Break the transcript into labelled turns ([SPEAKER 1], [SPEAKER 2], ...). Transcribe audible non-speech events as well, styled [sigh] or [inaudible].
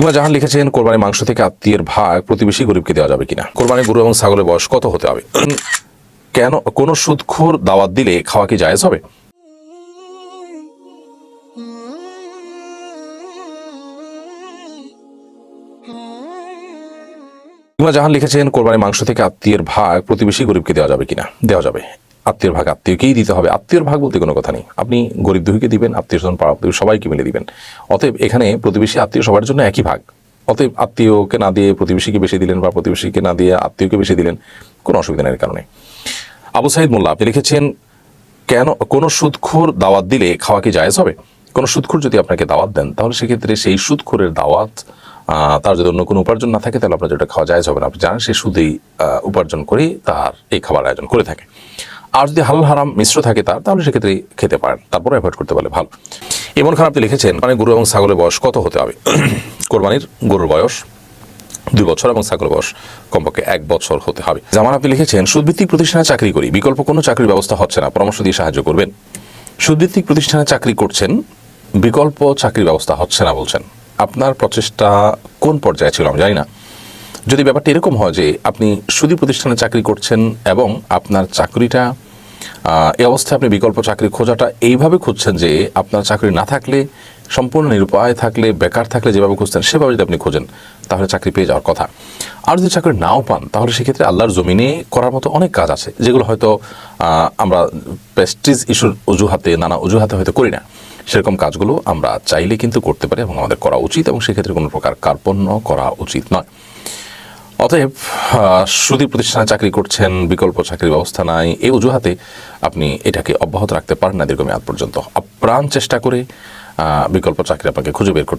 [SPEAKER 1] ইমা জাহান লিখেছেন কোরবানির মাংস থেকে আত্মীয়ের ভাগ প্রতিবেশী গরিবকে দেওয়া যাবে কিনা? কোরবানি গরু এবং ছাগলের বয়স কত হতে হবে? কেন, কোন সুদখোর দাওয়াত দিলে খাওয়া কি জায়েজ হবে? ইমা জাহান লিখেছেন কোরবানির মাংস থেকে আত্মীয়ের ভাগ প্রতিবেশী গরিবকে দেওয়া যাবে কিনা? দেওয়া যাবে। আত্মীয়ের ভাগ আত্মীয়কেই দিতে হবে। আত্মীয়ের ভাগ বলতে কোনো কথা নেই। আপনি গরিব দুহিকে দিবেন, আত্মীয় স্বজন, পাড়া সবাইকে মিলে দিবেন। অতএব এখানে প্রতিবেশী, আত্মীয় সবার জন্য একই ভাগ। অতএব আত্মীয়কে না দিয়ে প্রতিবেশীকে বেশি দিলেন বা প্রতিবেশীকে না দিয়ে আত্মীয়কে বেশি দিলেন, কোনো অসুবিধা নেই কারণে। আবু সাইদ মোল্লা, আপনি লিখেছেন, কেন কোনো সুদখোর দাওয়াত দিলে খাওয়া কি জায়েজ হবে? কোনো সুদখোর যদি আপনাকে দাওয়াত দেন, তাহলে সেক্ষেত্রে সেই সুদখোরের দাওয়াত তার যদি অন্য কোনো উপার্জন না থাকে, তাহলে আপনার যেটা খাওয়া জায়েজ হবে না। আপনি জানেন, সে সুদেই উপার্জন করে তার এই খাবার আয়োজন করে থাকে। আর যদি হালাল হারাম মিশ্র থাকে তার, তাহলে সেক্ষেত্রে খেতে পারেন। তারপরে অ্যাভয়েড করতে পারলে ভালো। এমন খারাপ আপনি লিখেছেন মানে গরু এবং ছাগলের বয়স কত হতে হবে? [clears throat] কোরবানির গরুর বয়স দুই বছর এবং ছাগলের বয়স কমপক্ষে এক বছর হতে হবে। যেমন আপনি লিখেছেন, সুদভিত্তিক প্রতিষ্ঠানে চাকরি করি, বিকল্প কোনো চাকরির ব্যবস্থা হচ্ছে না, পরামর্শ দিয়ে সাহায্য করবেন। সুদভিত্তিক প্রতিষ্ঠানে চাকরি করছেন, বিকল্প চাকরির ব্যবস্থা হচ্ছে না বলছেন। আপনার প্রচেষ্টা কোন পর্যায়ে ছিল আমি জানি না। যদি ব্যাপারটা এরকম হয় যে আপনি সুদী প্রতিষ্ঠানে চাকরি করছেন এবং আপনার চাকরিটা এই অবস্থায় আপনি বিকল্প চাকরি খোঁজাটা এইভাবে খুঁজছেন যে আপনার চাকরি না থাকলে, সম্পূর্ণ নিরুপায় থাকলে, বেকার থাকলে যেভাবে খুঁজছেন সেভাবে যদি আপনি খোঁজেন, তাহলে চাকরি পেয়ে যাওয়ার কথা। আর যদি চাকরি নাও পান, তাহলে সেক্ষেত্রে আল্লাহর জমিনে করার মতো অনেক কাজ আছে, যেগুলো হয়তো আমরা প্রেস্টিজ ইস্যুর অজুহাতে, নানা অজুহাতে হয়তো করি না। সেরকম কাজগুলো আমরা চাইলে কিন্তু করতে পারি এবং আমাদের করা উচিত এবং সেক্ষেত্রে কোনো প্রকার কার্পণ্য করা উচিত নয়। অতএব সুদী প্রতিষ্ঠানে চাকরি করছেন, বিকল্প চাকরির ব্যবস্থা নাই এই অজুহাতে আপনি এটাকে অব্যাহত রাখতে পারেন না দীর্ঘমেয়াদ পর্যন্ত। আপ্রাণ চেষ্টা করে বিকল্প চাকরি আপনাকে খুঁজে বের করতে